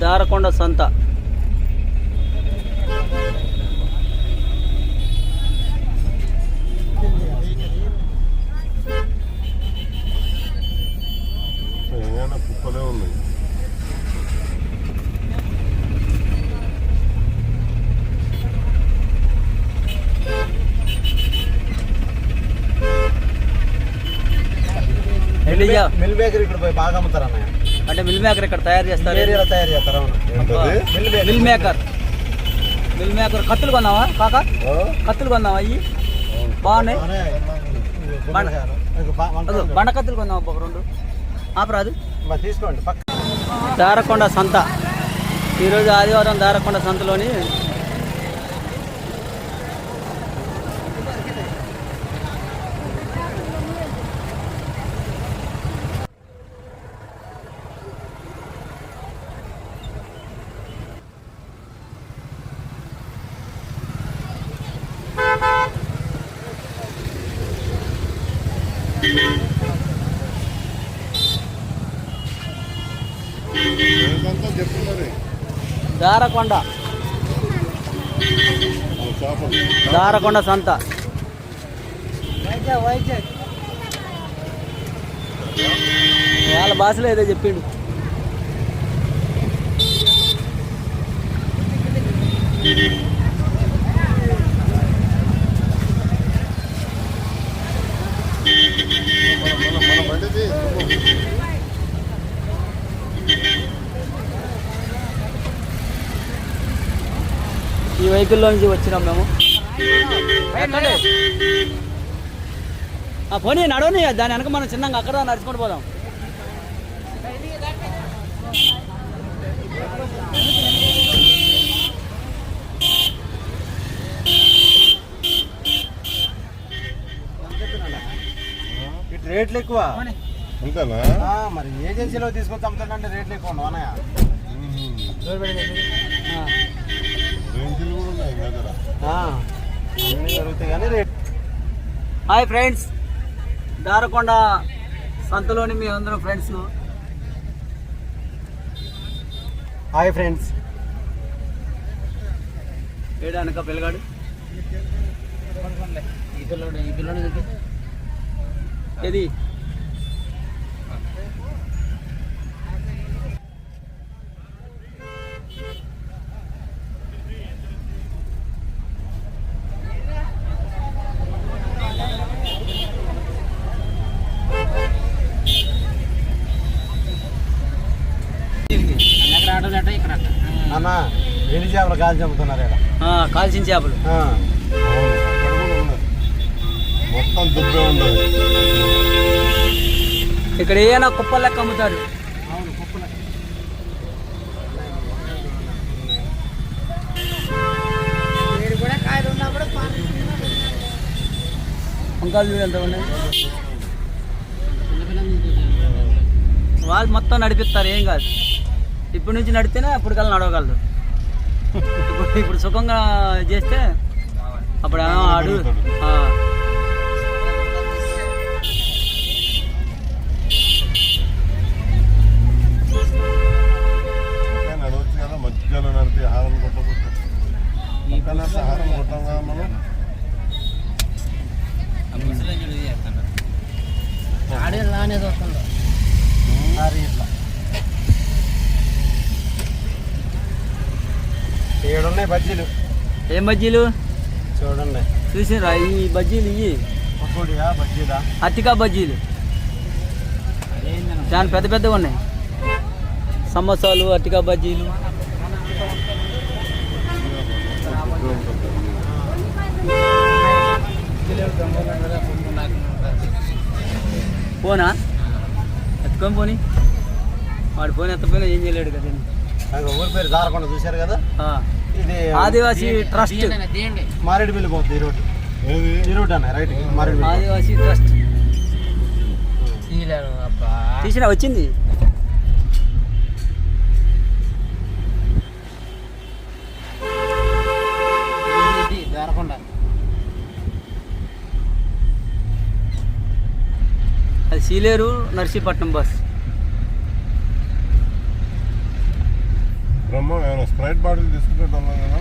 దారకొండ సంత ఏమైనా కుప్పలే ఉన్నాయి ఎలియా మిల్ బేకరీ ఇక్కడ పోయి బాగా అమ్ముతారు అన్నయ్య అంటే మిల్ మేకర్ ఇక్కడ తయారు చేస్తారు. ఏరియాలో తయారు చేస్తారు మిల్ మేకర్ మిల్ మేకర్ కత్తులు కొన్నావా కాక? కత్తులు కొన్నావా అయ్యి బాగున్నాయి. బండ. కత్తులు కొన్నావా ఒక రెండు? ఆపరాదు తీసుకోండి పక్క. దారకొండ సంత. ఈరోజు ఆదివారం దారకొండ సంతలోని దారకొండ. దారకొండ సంత. వాళ్ళ భాషలో ఏదో చెప్పిండు. మన ఈ వెహికల్లో నుంచి వచ్చినాం మేము. ఆ పోనీ నడవని దాని వెనక మనం చిన్నగా అక్కడ నడుచుకుంటూ పోదాం. ఇటు రేట్లు ఎక్కువ. అంతేనా? మరి ఏజెన్సీలో తీసుకొచ్చి అమ్ముతాడంటే రేట్లు ఎక్కువ ఉండవు హాయ్ ఫ్రెండ్స్. దారకొండ సంతలోని మీ అందరం ఫ్రెండ్స్. Hi friends. ఏడా అనక పిల్లగాడు? ఈ పిల్లడు ఈ పిల్లడు చెప్పి ఏది అన్న ఎన్ని చేపలు కాల్చి అమ్ముతున్నారు ఇక్కడ. ఆ, కాల్చిన చేపలు. మొత్తం దుబ్బే ఉండదు ఇక్కడ ఏమైనా కుప్పలు లెక్క అమ్ముతారు. వంకాయలు చూడు ఎంత ఉన్నాయి? వాళ్ళు మొత్తం నడిపిస్తారు ఏం కాదు. ఇప్పటి నుంచి నడితేనే అప్పుడు కల్లా నడవగలరు. ఇప్పుడు ఇప్పుడు సుఖంగా చేస్తే అప్పుడు ఆడు ఏడున్నాయి బజ్జీలు. ఏం బజ్జీలు? చూడండి. చూసిరా ఈ బజ్జీలు ఇవి పకోడియా బజ్జీలా అతికా బజ్జీలు. చాలా పెద్ద పెద్దగా ఉన్నాయి. సమోసాలు అటికా బజ్జీలు. పోనా? ఎత్తుకొని పోని. వాడు ఫోన్ ఎత్తపోయినా ఏం చేయలేడు కదా. నాకు ఊరి పేరు దారకొండ చూశారు కదా. ఇది ఆదివాసీ ట్రస్ట్. మారేడుమిల్లి పోతుంది ఈ రోడ్డు. ఏది? ఈ అన్న రైట్ మారేడుమిల్లి ఆదివాసీ ట్రస్ట్. తీసిన వచ్చింది. అది సీలేరు నర్సీపట్నం బస్. బ్రహ్మం బాటిల్ తీసుకుంటే కదా